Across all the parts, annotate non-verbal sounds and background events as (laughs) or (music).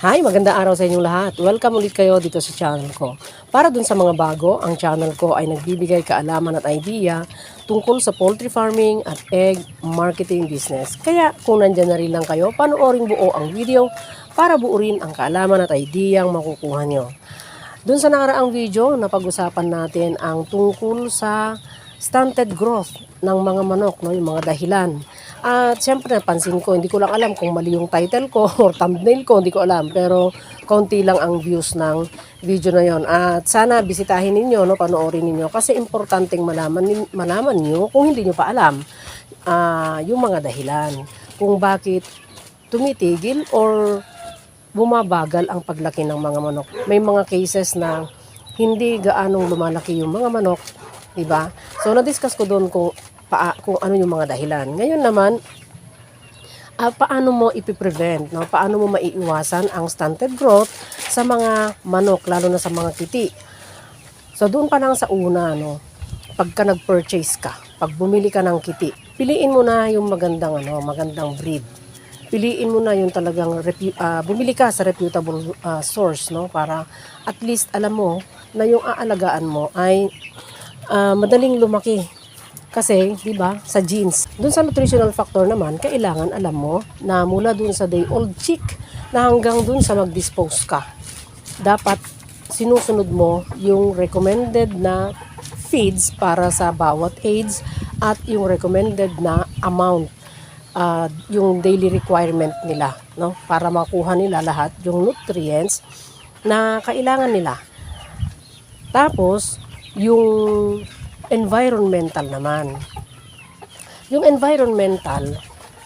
Hi, magandang araw sa inyong lahat. Welcome ulit kayo dito sa channel ko. Para dun sa mga bago, ang channel ko ay nagbibigay kaalaman at idea tungkol sa poultry farming at egg marketing business. Kaya kung nandyan na rin lang kayo, panoorin buo ang video para buo rin ang kaalaman at idea ang makukuha nyo. Doon sa nakaraang video, napag-usapan natin ang tungkol sa stunted growth ng mga manok, no, yung mga dahilan. At siyempre napansin ko, hindi ko lang alam kung mali yung title ko (laughs) or thumbnail ko, hindi ko alam. Pero konti lang ang views ng video na yon. At sana bisitahin ninyo, no, panoorin ninyo kasi importanteng malaman, malaman nyo kung hindi nyo pa alam ah, yung mga dahilan. Kung bakit tumitigil or bumabagal ang paglaki ng mga manok. May mga cases na hindi gaanong lumalaki yung mga manok, 'di ba? So na-discuss ko doon kung paa, kung ano yung mga dahilan. Ngayon naman, ah, paano mo ipiprevent, no? Paano mo maiiwasan ang stunted growth sa mga manok lalo na sa mga kiti. So doon pa lang sa una, no, pagka nag-purchase ka, pag bumili ka ng kiti, piliin mo na yung magandang ano, magandang breed. Piliin mo na yung talagang ah, bumili ka sa reputable ah, source, no, para at least alam mo na yung aalagaan mo ay ah, madaling lumaki. Kasi, di ba, sa genes. Doon sa nutritional factor naman, kailangan alam mo na mula doon sa day old chick na hanggang doon sa mag-dispose ka dapat sinusunod mo yung recommended na feeds para sa bawat age at yung recommended na amount ah, yung daily requirement nila no para makuha nila lahat yung nutrients na kailangan nila tapos yung environmental naman yung environmental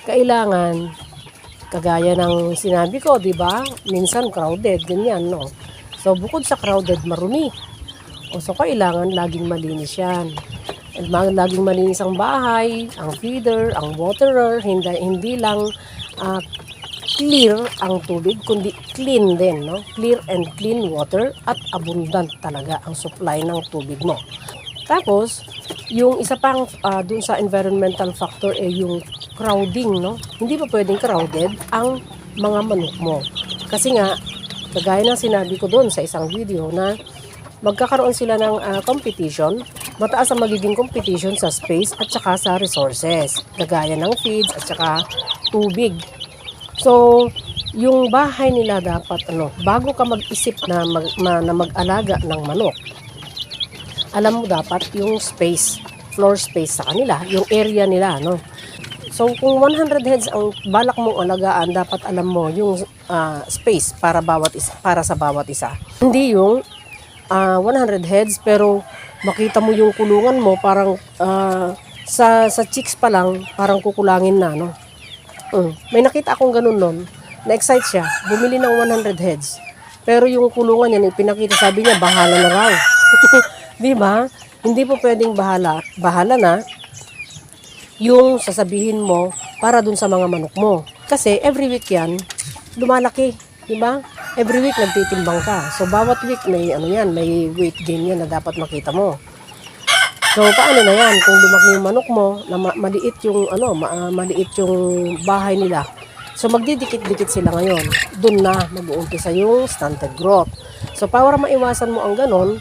kailangan kagaya ng sinabi ko, 'di ba? Minsan crowded, ganyan, no. So bukod sa crowded, marumi. O so kailangan laging malinis 'yan. Laging malinis ang bahay, ang feeder, ang waterer, hindi hindi lang ah, clear ang tubig, kundi clean din, no? Clear and clean water at abundant talaga ang supply ng tubig mo. Tapos, yung isa pang ah, dun sa environmental factor ay yung crowding, no? Hindi pa pwedeng crowded ang mga manok mo. Kasi nga, kagaya ng sinabi ko doon sa isang video na magkakaroon sila ng ah, competition, mataas ang magiging competition sa space at saka sa resources, kagaya ng feeds at saka tubig. So, yung bahay nila dapat ano, bago ka mag-isip na, mag, na mag-alaga ng manok, alam mo dapat yung space, floor space sa kanila, yung area nila, no? So, kung 100 heads ang balak mong alagaan, dapat alam mo yung ah, space para bawat isa, para sa bawat isa. Hindi yung ah, 100 heads pero makita mo yung kulungan mo parang ah, sa sa chicks pa lang parang kukulangin na, no? Mm. May nakita akong ganun nun. Na-excite siya. Bumili ng 100 heads. Pero yung kulungan niya, pinakita, sabi niya, bahala na raw. (laughs) Di ba? Hindi po pwedeng bahala. Bahala na yung sasabihin mo para dun sa mga manok mo. Kasi every week yan, lumalaki. Di ba? Every week nagtitimbang ka. So bawat week may ano yan, may weight gain yan na dapat makita mo. So paano na yan kung lumaki yung manok mo na ma- maliit yung ano, ma- ah, maliit yung bahay nila. So magdidikit-dikit sila ngayon. Doon na mag-uumpisa yung stunted growth. So para maiwasan mo ang ganon,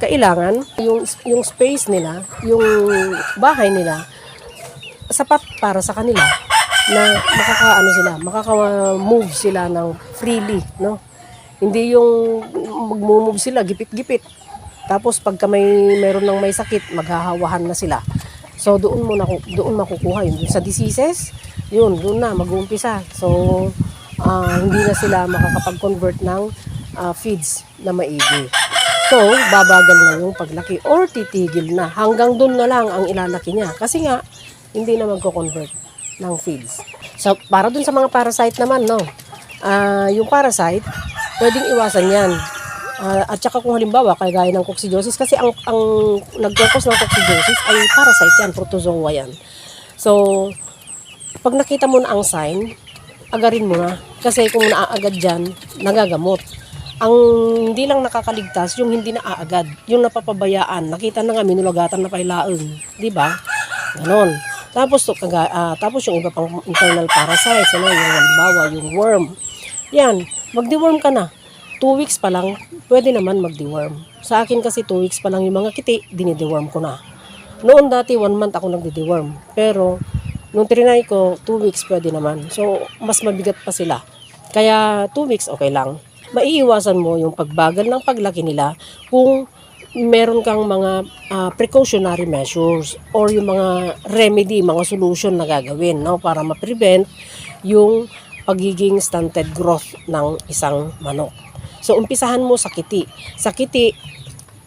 kailangan yung yung space nila, yung bahay nila sapat para sa kanila na makakaano sila, makaka-move sila ng freely, no? Hindi yung mag-move sila gipit-gipit. Tapos pagka may meron ng may sakit, maghahawahan na sila. So doon mo na doon makukuha yun. Sa diseases, yun, doon na mag-uumpisa. So ah, hindi na sila makakapag-convert ng ah, feeds na maigi. So, babagal na yung paglaki or titigil na. Hanggang doon na lang ang ilalaki niya. Kasi nga, hindi na magko-convert ng feeds. So, para dun sa mga parasite naman, no? Ah, yung parasite, pwedeng iwasan yan. Ah, at saka kung halimbawa, kagaya ng coccidiosis, kasi ang, ang nagkakos ng coccidiosis ay parasite yan, protozoa yan. So, pag nakita mo na ang sign, agarin mo na. Kasi kung naaagad dyan, nagagamot. Ang hindi lang nakakaligtas, yung hindi naaagad, yung napapabayaan. Nakita na nga, minulagatan na pailaon. Di ba? Ganon. Tapos, to, kaga, ah, tapos yung iba pang internal parasites, ano, yung halimbawa, yung worm. Yan, mag-deworm ka na. Two weeks pa lang, pwede naman mag-deworm. Sa akin kasi two weeks pa lang yung mga kiti, dinideworm ko na. Noon dati, one month ako nagde-deworm. Pero, nung trinay ko, two weeks pwede naman. So, mas mabigat pa sila. Kaya, two weeks okay lang. Maiiwasan mo yung pagbagal ng paglaki nila kung meron kang mga ah, precautionary measures or yung mga remedy, mga solution na gagawin no, para ma-prevent yung pagiging stunted growth ng isang manok. So, umpisahan mo sa kiti. Sa kiti,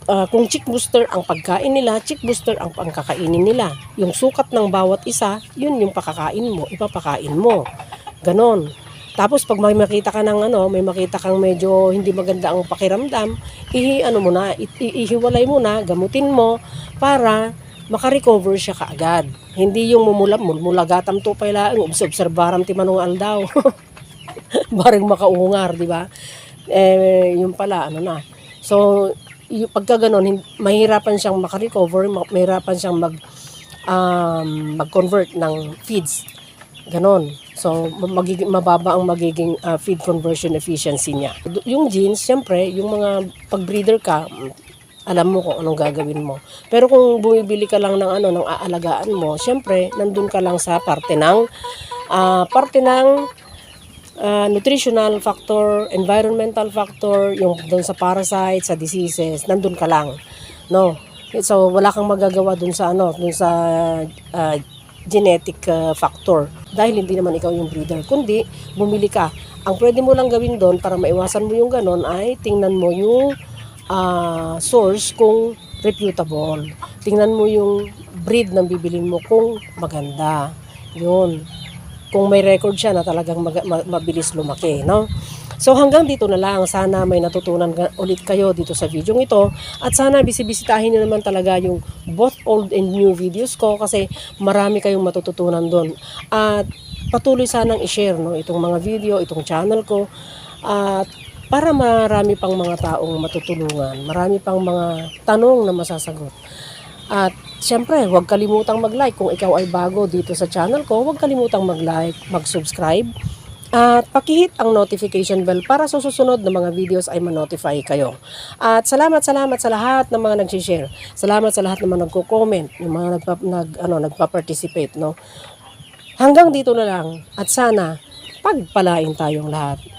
ah, kung chick booster ang pagkain nila, chick booster ang pangkakainin nila. Yung sukat ng bawat isa, yun yung pakakain mo, ipapakain mo. Ganon. Tapos pag may makita ka ng ano, may makita kang medyo hindi maganda ang pakiramdam, i ano mo na, ihiwalay mo na, gamutin mo para makarecover siya kaagad. Hindi yung mumulam, mulagatam to pa lang, obserbaram ti manong aldaw. (laughs) Bareng makaungar, di ba? Eh, yung pala, ano na. So, yung pagka ganun, mahirapan siyang makarecover, ma- mahirapan siyang mag, um, mag-convert ng feeds. Ganon. So, ma- magiging, mababa ang magiging uh, feed conversion efficiency niya. Yung genes, syempre, yung mga pag-breeder ka, mm, alam mo kung anong gagawin mo. Pero kung bumibili ka lang ng ano, ng aalagaan mo, syempre, nandun ka lang sa parte ng, ah, parte ng ah, nutritional factor, environmental factor, yung doon sa parasites, sa diseases, nandun ka lang. No. So wala kang magagawa doon sa ano, doon sa ah, genetic ah, factor dahil hindi naman ikaw yung breeder kundi bumili ka. Ang pwede mo lang gawin doon para maiwasan mo yung ganon ay tingnan mo yung ah, source kung reputable. Tingnan mo yung breed ng bibilin mo kung maganda. Yun kung may record siya na talagang mag- ma- mabilis lumaki, no? So hanggang dito na lang, sana may natutunan ulit kayo dito sa video ito at sana bisibisitahin niyo naman talaga yung both old and new videos ko kasi marami kayong matututunan doon. At patuloy sanang i-share no, itong mga video, itong channel ko at para marami pang mga taong matutulungan, marami pang mga tanong na masasagot. At syempre, huwag kalimutang mag-like kung ikaw ay bago dito sa channel ko. Huwag kalimutang mag-like, mag-subscribe. At pakihit ang notification bell para sa susunod na mga videos ay ma-notify kayo. At salamat salamat sa lahat ng mga nag-share. Salamat sa lahat ng mga nagko-comment, yung mga nagpa, nag, ano, nagpa-participate. No? Hanggang dito na lang at sana pagpalain tayong lahat.